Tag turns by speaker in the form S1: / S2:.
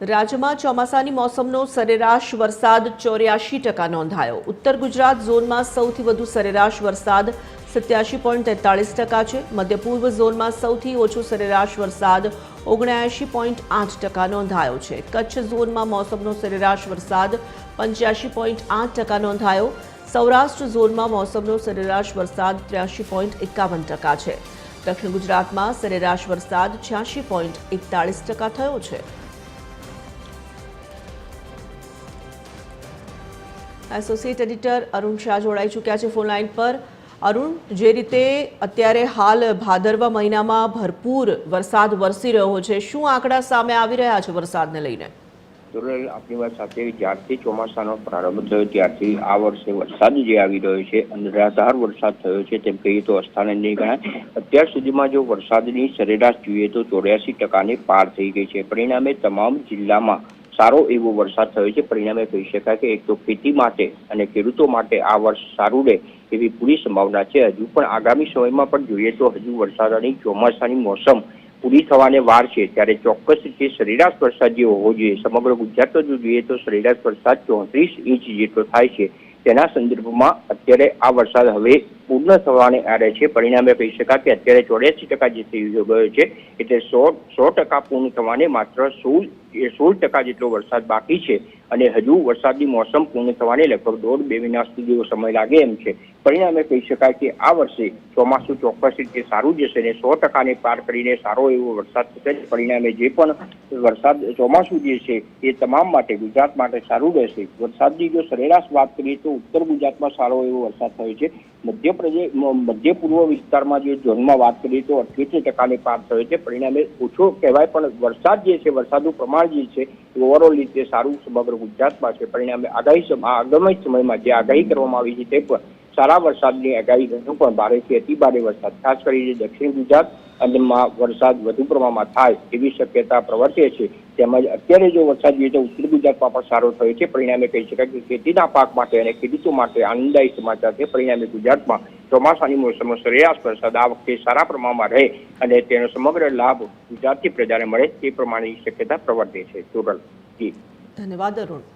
S1: રાજ્યમાં ચોમાસાની મોસમનો સરેરાશ વરસાદ ચોર્યાસી ટકા નોંધાયો. ઉત્તર ગુજરાત ઝોનમાં સૌથી વધુ સરેરાશ વરસાદ સત્યાસી પોઈન્ટ તેતાળીસ ટકા છે. મધ્ય પૂર્વ ઝોનમાં સૌથી ઓછો સરેરાશ વરસાદ ઓગણ્યાસી પોઈન્ટ આઠ ટકા નોંધાયો છે. કચ્છ ઝોનમાં મોસમનો સરેરાશ વરસાદ પંચ્યાસી પોઈન્ટ આઠ ટકા નોંધાયો. સૌરાષ્ટ્ર ઝોનમાં મોસમનો સરેરાશ વરસાદ ત્ર્યાસી પોઈન્ટ એકાવન ટકા છે. દક્ષિણ ગુજરાતમાં સરેરાશ વરસાદ છ્યાસી પોઈન્ટ એકતાળીસ ટકા થયો છે. એસોસિએટ એડિટર અરુણ શાહ જોડાઈ ચૂક્યા છે ફોન લાઈન પર. અરુણ, જે રીતે અત્યારે હાલ ભાદરવા મહિનામાં ભરપૂર વરસાદ વરસી રહ્યો છે, શું આંકડા સામે આવી રહ્યા છે વરસાદને લઈને?
S2: જરૂર, આપની વાત સાથે જ્યારથી ચોમાસાનો પ્રારંભ થયો, ત્યારથી આ વર્ષે વરસાદ જે આવી રહ્યો છે અનરાધાર વરસાદ થયો છે, તેમ કહીએ તો અસ્થાને નહીં ગણાય. અત્યાર સુધીમાં જો વરસાદની સરેરાશ જોઈએ તો ચોર્યાસી ટકાને પાર થઈ ગઈ છે. પરિણામે તમામ જિલ્લામાં સારો એવો વરસાદ થયો છે. પરિણામે કહી શકાય કે એક તો ખેતી માટે અને ખેડૂતો માટે આ વર્ષ સારું રહે એવી પૂરી સંભાવના છે. હજુ પણ આગામી સમયમાં પણ જોઈએ તો હજુ વરસાદ અને ચોમાસાની મોસમ પૂરી થવાને વાર છે. ત્યારે ચોક્કસ રીતે સરેરાશ વરસાદ જે હોવો જોઈએ. સમગ્ર ગુજરાત જો જોઈએ તો સરેરાશ વરસાદ ચોત્રીસ ઇંચ જેટલો થાય છે. તેના સંદર્ભમાં અત્યારે આ વરસાદ હવે પૂર્ણ થવાને આરે છે. પરિણામે કહી શકાય કે અત્યારે ચોર્યાસી ટકા જે થઈ ગયો છે, એટલે સો સો ટકા પૂર્ણ થવાને માત્ર સોળ સોળ ટકા જેટલો વરસાદ બાકી છે. અને હજુ વરસાદની મોસમ પૂર્ણ થવાને લગભગ દોઢ બે મહિના સુધી સમય લાગે એમ છે. પરિણામે કહી શકાય કે આ વર્ષે ચોમાસું ચોક્કસ રીતે સારું જશે અને સો ટકાને પાર કરીને સારો એવો વરસાદ થશે. પરિણામે જે પણ વરસાદ ચોમાસું જે છે એ તમામ માટે ગુજરાત માટે સારું રહેશે. વરસાદની જો સરેરાશ વાત કરીએ તો ઉત્તર ગુજરાતમાં સારો એવો વરસાદ થયો છે. મધ્યપ્રદેશ મધ્ય પૂર્વ વિસ્તારમાં જે ઝોનમાં વાત કરીએ તો અઠ્યોતેર ટકાને પાર થયો છે. પરિણામે ઓછો કહેવાય પણ વરસાદ જે છે, વરસાદનું પ્રમાણ જે છે ઓવરઓલ રીતે સારું, સમગ્ર ગુજરાતમાં છે. પરિણામે આગાહી આગામી સમયમાં જે આગાહી કરવામાં આવી છે તે પણ સારા વરસાદની આગાહી પણ ભારેથી અતિ ભારે વરસાદ. ખાસ કરીને દક્ષિણ ગુજરાત અને વરસાદ વધુ પ્રમાણમાં થાય એવી શક્યતા પ્રવર્તે છે. તેમજ અત્યારે જો વરસાદ જોઈએ તો ઉત્તર ગુજરાતમાં પણ સારો થયો છે. પરિણામે કહી શકાય કે ખેતીના પાક માટે અને ખેડૂતો માટે આનંદદાયી સમાચાર છે. પરિણામે ગુજરાતમાં ચોમાસાની મોસમનો સરેરાશ વરસાદ આ વખતે સારા પ્રમાણમાં રહે અને તેનો સમગ્ર લાભ ગુજરાતની પ્રજાને મળે તે પ્રમાણેની શક્યતા પ્રવર્તે છે. ટોટલ જી.
S1: ધન્યવાદ અરુણ.